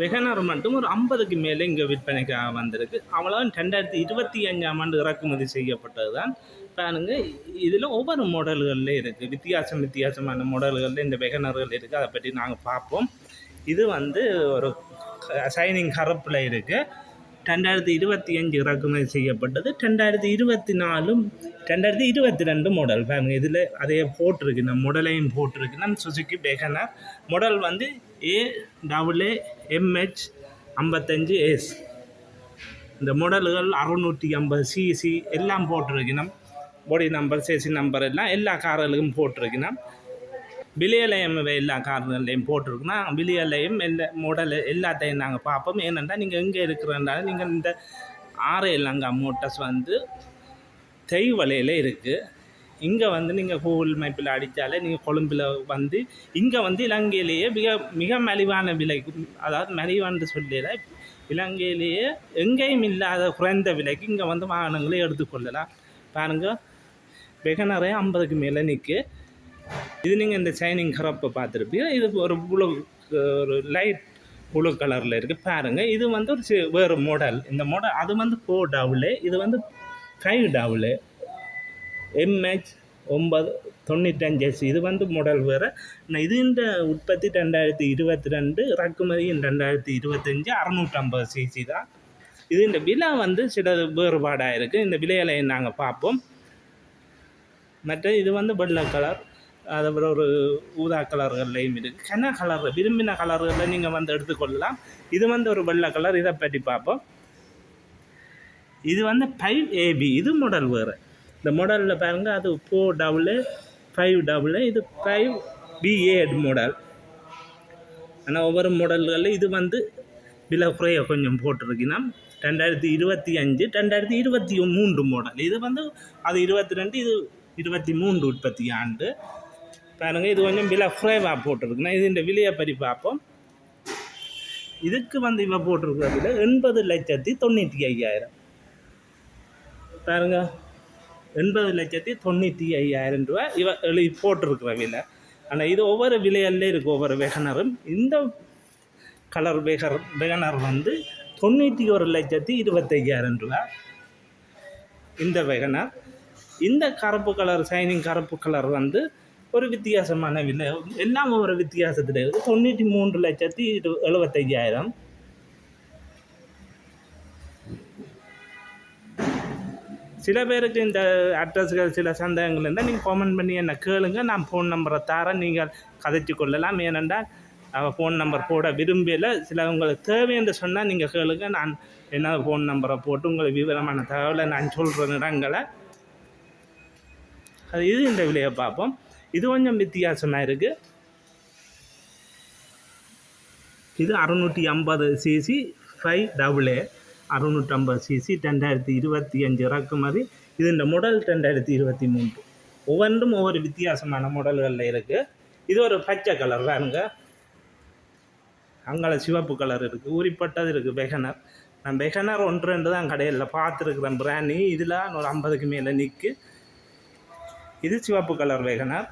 வெகனர் மட்டும் ஒரு ஐம்பதுக்கு மேலே இங்கே விற்பனைக்காக வந்திருக்கு. அவ்வளோ ரெண்டாயிரத்தி இருபத்தி அஞ்சாம் ஆண்டு இறக்குமதி செய்யப்பட்டது தான் பாருங்க இதில் ஒவ்வொரு மாடல்களில் இருக்குது வித்தியாசம் வித்தியாசமான மாடல்களில் இந்த வெகனர்கள் இருக்குது அதை பற்றி நாங்கள் பார்ப்போம். இது வந்து ஒரு சைனிங் கருப்பில் இருக்குது ரெண்டாயிரத்தி இருபத்தி அஞ்சு இறக்குமதி செய்யப்பட்டது. ரெண்டாயிரத்தி இருபத்தி நாலும் ரெண்டாயிரத்தி இருபத்தி ரெண்டு மாடல் பாருங்க இதில் அதே போட்டிருக்கு நம்ம மாடலையும் போட்டிருக்கு நம்ம சுசுக்கி பெகனர் மாடல் வந்து ஏ டபுள் ஏ எம்ஹெச் ஐம்பத்தஞ்சு எஸ் இந்த மாடல்கள் அறுநூற்றி ஐம்பது சிசி எல்லாம் போட்டிருக்கணும் பாடி நம்பர் சேசி நம்பர் எல்லாம் எல்லா கார்களுக்கும் போட்டிருக்கணும் விலையலயம் எல்லா காரணங்களையும் போட்டிருக்குன்னா விலையலயம் எல்லா உடல் எல்லாத்தையும் நாங்கள் பார்ப்போம். ஏனென்றால் நீங்கள் எங்கே இருக்கிறனால நீங்கள் இந்த ஆறு இலங்கா மோட்டர்ஸ் வந்து தெய்வலையில் இருக்குது இங்கே வந்து நீங்கள் கூகுள் மேப்பில் அடித்தாலே நீங்கள் கொழும்பில் வந்து இங்கே வந்து இலங்கையிலேயே மிக மிக மலிவான விலைக்கு அதாவது மலிவான்னு சொல்லல இலங்கையிலேயே எங்கேயும் இல்லாத குறைந்த விலைக்கு இங்கே வந்து வாகனங்களை எடுத்துக்கொள்ளலாம் பாருங்கள் வெகனரே ஐம்பதுக்கு மேலே நிற்கு இது நீங்கள் இந்த ஷைனிங் கரப்பை பார்த்துருப்பீங்க. இது ஒரு ப்ளூ ஒரு லைட் ப்ளூ கலரில் இருக்குது பாருங்கள் இது வந்து ஒரு வேறு மாடல் இந்த மாடல் அது வந்து ஃபோர் டபுளு இது வந்து ஃபைவ் டபுளு எம்ஹெச் ஒம்பது தொண்ணூத்தஞ்சு எஸ் இது வந்து மாடல் வேறு. நான் இது இந்த உற்பத்தி ரெண்டாயிரத்தி இருபத்தி ரெண்டு இறக்குமதி ரெண்டாயிரத்தி இருபத்தஞ்சி அறநூற்றம்பது சிசி தான். இது இந்த விலை வந்து சில வேறுபாடாக இருக்குது இந்த விலைகளை நாங்கள் பார்ப்போம். மற்ற இது வந்து வெள்ளை கலர் அதுக்கப்புறம் ஒரு ஊதா கலர்கள்லையும் இருக்குது கன கலர் விரும்பின கலர்களில் நீங்கள் வந்து எடுத்துக்கொள்ளலாம். இது வந்து ஒரு வெள்ளை கலர். இதை பற்றி பார்ப்போம். இது வந்து ஃபைவ் ஏபி இது மாடல் வேறு. இந்த மாடலில் பாருங்கள் அது ஃபோர் டபுள் ஃபைவ் டபுள் இது ஃபைவ் பிஏ மாடல் ஆனால் ஒவ்வொரு மாடல்களில் இது வந்து விலை குறைய கொஞ்சம் போட்டிருக்கீங்கன்னா ரெண்டாயிரத்தி இருபத்தி அஞ்சு ரெண்டாயிரத்தி இருபத்தி மூன்று மாடல் இது வந்து அது இருபத்தி ரெண்டு இது இருபத்தி மூன்று உற்பத்தி ஆண்டு. பாருங்கள் இது கொஞ்சம் விலை குறைவாக போட்டிருக்குன்னா இது இந்த விலையை பற்றி பார்ப்போம். இதுக்கு வந்து இவன் போட்டிருக்கிற விலை எண்பது லட்சத்தி தொண்ணூற்றி ஐயாயிரம். பாருங்க எண்பது லட்சத்தி தொண்ணூற்றி ஐயாயிரம் ரூபா இவ எழுதி போட்டிருக்கிற விலை. ஆனால் இது ஒவ்வொரு விலையல்ல இருக்குது ஒவ்வொரு வெகனரும். இந்த கலர் வெகர் வெகனர் வந்து தொண்ணூற்றி ஒரு லட்சத்தி இருபத்தையாயிரம் ரூபா. இந்த வெகனர். இந்த கருப்பு கலர் ஷைனிங் கருப்பு கலர் வந்து ஒரு வித்தியாசமான விலை எல்லாம் ஒரு வித்தியாசத்தில் இருக்குது தொண்ணூற்றி மூன்று லட்சத்தி இரு எழுபத்தையாயிரம் சில பேருக்கு இந்த அட்ரஸ்கள் சில சந்தேகங்கள் இருந்தால் நீங்கள் கமெண்ட் பண்ணி என்ன கேளுங்க நான் ஃபோன் நம்பரை தரேன் நீங்கள் கதைச்சு கொள்ளலாம் ஏனென்றால் அவள் ஃபோன் நம்பர் போட விரும்பல சில உங்களுக்கு தேவை என்று சொன்னால் நீங்கள் கேளுங்க நான் என்ன ஃபோன் நம்பரை போட்டு உங்களுக்கு விவரமான தகவலை நான் சொல்கிற இடங்களை அது இது இந்த விலையை பார்ப்போம் இது கொஞ்சம் வித்தியாசமாக இருக்குது இது அறுநூற்றி ஐம்பது சிசி ஃபைவ் டபுள் ஏ அறுநூற்றம்பது சிசி ரெண்டாயிரத்தி இருபத்தி அஞ்சு இறக்குமதி. இது இந்த முடல் ரெண்டாயிரத்தி இருபத்தி மூன்று ஒவ்வொன்றும் ஒவ்வொரு வித்தியாசமான முடல்களில் இருக்குது இது ஒரு பச்சை கலர் பாருங்க அங்கே சிவப்பு கலர் இருக்குது ஊறிப்பட்டது இருக்குது வெகனர் நான் வெகனர் ஒன்று ரெண்டு தான் கடையில் பார்த்துருக்குறேன். பிராணி இதில் ஒரு ஐம்பதுக்கு மேலே நிற்கு இது சிவப்பு கலர் வெகனர்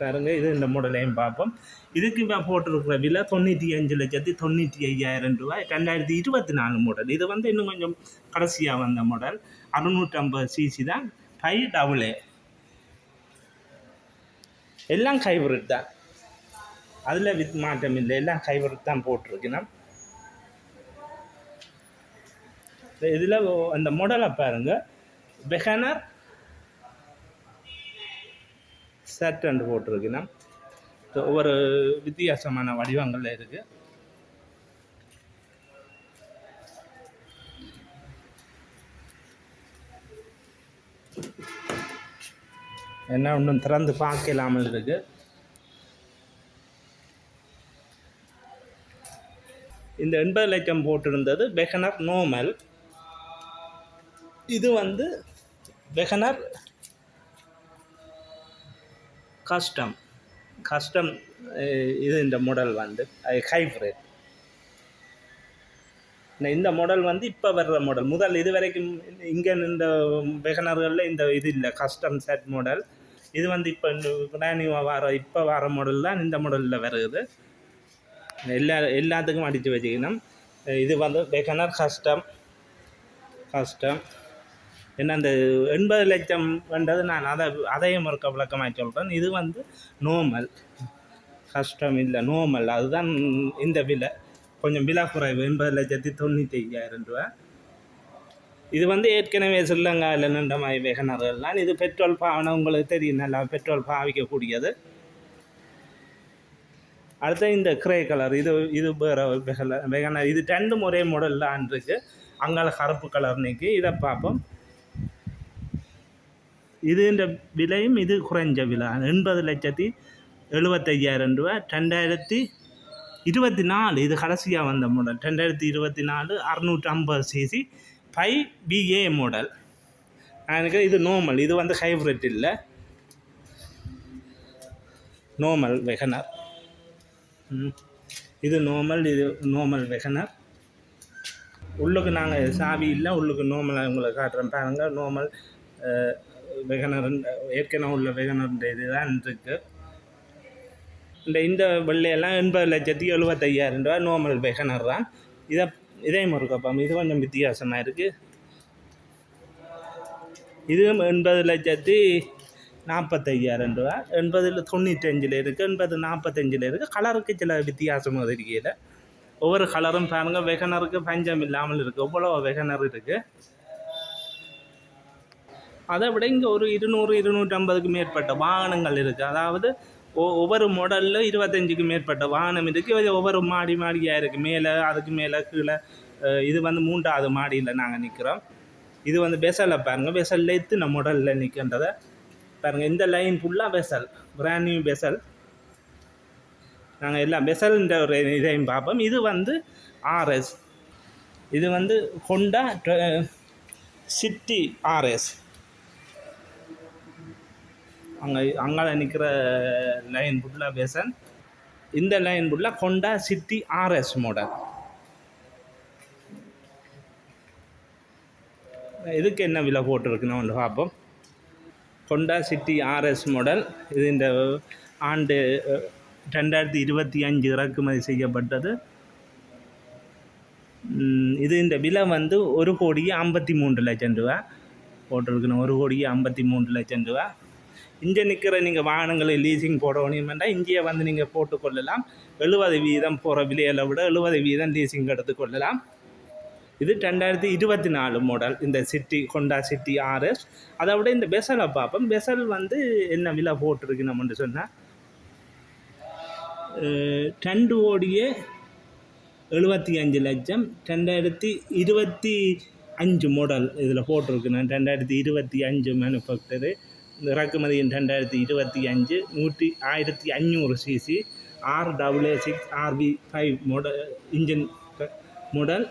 பாருங்க இது இந்த மாடலையும் பார்ப்போம். இதுக்கு இப்போ போட்டிருக்கிற விலை தொண்ணூற்றி அஞ்சு லட்சத்தி தொண்ணூற்றி ஐயாயிரம் ரூபாய். ரெண்டாயிரத்தி இருபத்தி நாலு மாடல் இது வந்து இன்னும் கொஞ்சம் கடைசியாக வந்த மாடல் அறுநூற்றம்பது சிசி தான். ஃபைவ் டபுள் ஏ எல்லாம் ஹைப்ரிட் தான். அதில் வித் மாற்றம் இல்லை. எல்லாம் ஹைப்ரிட் தான் போட்டிருக்கணும். இதில் அந்த மாடலை பாருங்கள் பெஹனர் சர்ட் போட்டிருக்குன்னா ஒவ்வொரு வித்தியாசமான வடிவங்களில் இருக்குது என்ன ஒன்றும் திறந்து பார்க்கலாமல் இருக்குது இந்த எண்பது லட்சம் போட்டிருந்தது பெகனர் நோமல். இது வந்து பெகனர் கஸ்டம் கஸ்டம் இது இந்த மாடல் வந்து ஹைப்ரிட் இந்த மாடல் வந்து இப்போ வர்ற மாடல் முதல் இது வரைக்கும் இங்கே இந்த வெகனர்களில் இந்த இது இல்லை கஸ்டம் செட் மாடல் இது வந்து இப்போ பிராண்ட் நியூவாக வர இப்போ வர மாடல் தான் இந்த மாடலில் வருது. எல்லா எல்லாத்துக்கும் அடித்து வச்சுக்கணும். இது வந்து வெகனர் கஸ்டம் கஸ்டம் என்ன அந்த எண்பது லட்சம் வேண்டது நான் அதை அதையும் இருக்க விளக்கமாக சொல்கிறேன் இது வந்து நோமல் கஷ்டம் இல்லை நோமல் அதுதான் இந்த விலை. கொஞ்சம் விலை குறைவு எண்பது லட்சத்தி தொண்ணூற்றி ஐயாயிரம் ரூபா இது வந்து ஏற்கனவே ஸ்ரீலங்காவில் நின்ற மாதிரி வெகனர்கள்லாம் இது பெட்ரோல் பாவனை உங்களுக்கு தெரியும் நல்லா பெட்ரோல் பாவிக்கக்கூடியது. அடுத்து இந்த கிரே கலர். இது இது வேறு வெகல வெகனர் இது ரெண்டு ஒரே மாடலில் இருக்கு அங்கால கருப்பு கலர் நீக்கி இதை பார்ப்போம். இதுன்ற விலையும் இது குறைஞ்ச விலை. எண்பது லட்சத்தி எழுபத்தையாயிரம் ரூபா ரெண்டாயிரத்தி இருபத்தி நாலு இது கடைசியாக வந்த மாடல் ரெண்டாயிரத்தி இருபத்தி நாலு அறுநூற்றி ஐம்பது சிசி ஃபைவ் பிஏ மாடல் எனக்கு இது நோமல் இது வந்து ஹைப்ரிட் இல்லை. நோமல் வெகனர் இது நோமல் இது நோமல் வெகனர் உள்ளுக்கு நாங்கள் சாவி இல்லை உள்ளுக்கு நோமலாக உங்களுக்கு காட்டுறேன் பாருங்கள் நோமல் வெகனர் ஏற்கனவே உள்ள வெகனருடைய இதுதான் இருக்குது இந்த இந்த வெள்ளையெல்லாம் எண்பது லட்சத்தி எழுபத்தையாயிரம் ரூபா நார்மல் வெகனர் தான். இதை இதே முருகப்பம் இது கொஞ்சம் வித்தியாசமாக இருக்குது இதுவும் எண்பது லட்சத்தி நாற்பத்தையாயிரம் ரூபா எண்பதில் தொண்ணூற்றஞ்சில் இருக்குது எண்பது நாற்பத்தஞ்சில் இருக்குது கலருக்கு சில வித்தியாசம் இருக்கையில் ஒவ்வொரு கலரும் பாருங்கள் வெகனருக்கு பஞ்சம் இல்லாமல் இருக்குது எவ்வளோ வெகனர் இருக்குது அதை விட இங்கே ஒரு இருநூறு இருநூற்றம்பதுக்கு மேற்பட்ட வாகனங்கள் இருக்குது அதாவது ஒ ஒவ்வொரு மாடலில் இருபத்தஞ்சிக்கு மேற்பட்ட வாகனம் இருக்குது ஒவ்வொரு மாடி மாடியாக இருக்குது மேலே அதுக்கு மேலே கீழே இது வந்து மூன்றாவது மாடியில் நாங்கள் நிற்கிறோம் இது வந்து பெசலில் பாருங்கள் பெசலில் எத்தனை மாடலில் நிற்கின்றதை பாருங்கள் இந்த லைன் ஃபுல்லாக பெசல் பிராண்ட் நியூ பெசல் நாங்கள் எல்லாம் பெசல்ன்ற ஒரு இதையும் பார்ப்போம். இது வந்து ஆர்எஸ் இது வந்து ஹொண்டா சிட்டி ஆர்எஸ் அங்கே அங்கால நிற்கிற லைன் புட்டில் பேசன். இந்த லைன் ஃபுல்லாக கொண்டா சிட்டி ஆர்எஸ் மாடல் இதுக்கு என்ன விலை போட்டிருக்குன்னு ஒன்று பார்ப்போம். கொண்டா சிட்டி ஆர்எஸ் மாடல் இது இந்த ஆண்டு ரெண்டாயிரத்தி இருபத்தி அஞ்சு இறக்குமதி செய்யப்பட்டது. இது இந்த விலை வந்து ஒரு கோடியே ஐம்பத்தி மூன்று லட்சம் ரூபா போட்டிருக்கணும் ஒரு கோடியே ஐம்பத்தி மூன்று லட்சம் ரூபா இங்கே நிற்கிற நீங்கள் வாகனங்களை லீசிங் போடணுமெண்டா இங்கேயே வந்து நீங்கள் போட்டுக்கொள்ளலாம் எழுபது வீதம் போகிற விலையில விட எழுபது வீதம் லீசிங் எடுத்துக்கொள்ளலாம் இது ரெண்டாயிரத்தி இருபத்தி நாலு மாடல் இந்த சிட்டி கொண்டா சிட்டி ஆர்எஸ் அதை விட இந்த பெசலை பார்ப்போம். பெசல் வந்து என்ன விலை போட்டிருக்கு நம்மன்னு சொன்னால் ரெண்டு கோடியே எழுபத்தி அஞ்சு லட்சம். ரெண்டாயிரத்தி இருபத்தி அஞ்சு மாடல் இதில் போட்டிருக்கு நான் ரெண்டாயிரத்தி இருபத்தி அஞ்சு மேனுஃபேக்சரு இறக்குமதியின் ரெண்டாயிரத்தி இருபத்தி அஞ்சு நூற்றி ஆயிரத்தி அஞ்சூறு CC R double A six RP five model engine model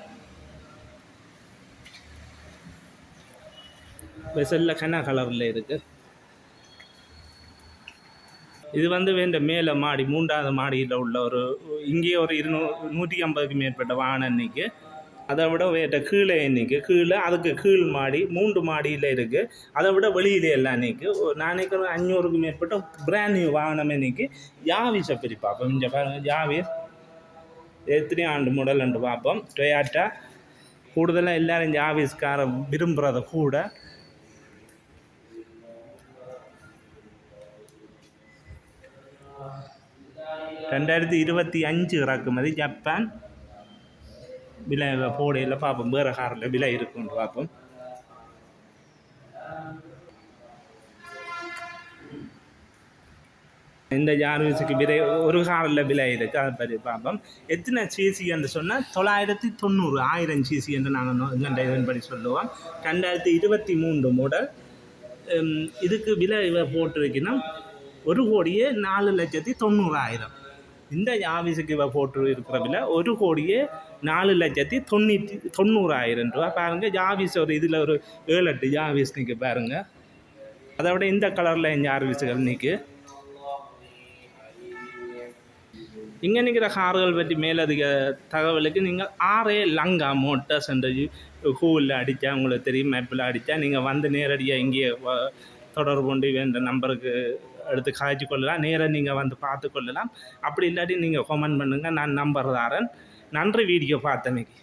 வெசலில் கனா கலரில் இருக்குது இது வந்து வேண்ட மேலே மாடி மூன்றாவது மாடியில் உள்ள ஒரு இங்கேயே ஒரு இருநூறு நூற்றி ஐம்பதுக்கு மேற்பட்ட வாகனம் இன்றைக்கி அதை விட வேட்ட கீழே இன்னைக்கு கீழே அதுக்கு கீழ் மாடி மூன்று மாடியில் இருக்குது அதை விட வெளியிலே எல்லாம் இன்னைக்கு நான் நினைக்கிறேன் அஞ்சூறுக்கு மேற்பட்ட பிராண்ட் நியூ வாகனம் இன்னைக்கு யாவிஸை பற்றி பார்ப்போம். இங்கே பாருங்கள் ஜாவிஸ் எத்தனை ஆண்டு மாடல்ன்ட்டு பார்ப்போம். டொயாட்டா கூடுதலாக எல்லோரும் ஜாவிஸ்கார விரும்புகிறத கூட. ரெண்டாயிரத்தி இருபத்தி அஞ்சு இறக்குமதி ஜப்பான். விலை போடையில் பார்ப்போம் வேறு காரில் விலை இருக்குன்னு பார்ப்போம். இந்த ஜார்விஸுக்கு விலை ஒரு காரில் விலை இருக்குது அதை பற்றி பார்ப்போம். எத்தனை சிசி என்று சொன்னால் தொள்ளாயிரத்தி தொண்ணூறு ஆயிரம் சிசி என்று நாங்கள் எங்கள்கிட்ட இதன் படி சொல்லுவோம். ரெண்டாயிரத்தி இருபத்தி மூன்று மாடல் இதுக்கு விலை போட்டிருக்கணும். ஒரு கோடியே நாலு லட்சத்தி தொண்ணூறாயிரம். இந்த ஆஃபீஸுக்கு இவ போட்டு இருக்கிறவில ஒரு கோடியே நாலு லட்சத்தி தொண்ணூற்றி தொண்ணூறாயிரம் ரூபா பாருங்கள் ஜாவிஸ் ஒரு இதில் ஒரு ஏழு எட்டு ஜாவிஸ் நிற்க பாருங்கள் அதை விட இந்த கலரில் என் ஜாவிஸுகள் நிற்கு இங்கே நிற்கிற கார்கள் பற்றி மேலதிக தகவலுக்கு நீங்கள் ஆரே லங்கா மோட்டர்ஸ் என்ற கூகுளில் அடித்தா உங்களுக்கு தெரியும் மேப்பில் அடித்தா நீங்கள் வந்து நேரடியாக இங்கேயே தொடர்பு கொண்டு இந்த நம்பருக்கு எடுத்து காய்ச்சி கொள்ளலாம். நேராக நீங்கள் வந்து பார்த்து கொள்ளலாம். அப்படி இல்லாட்டி நீங்கள் கமெண்ட் பண்ணுங்கள் நான் நம்பர் தாரன் நன்றி வீடியோ பார்த்தமைக்கு.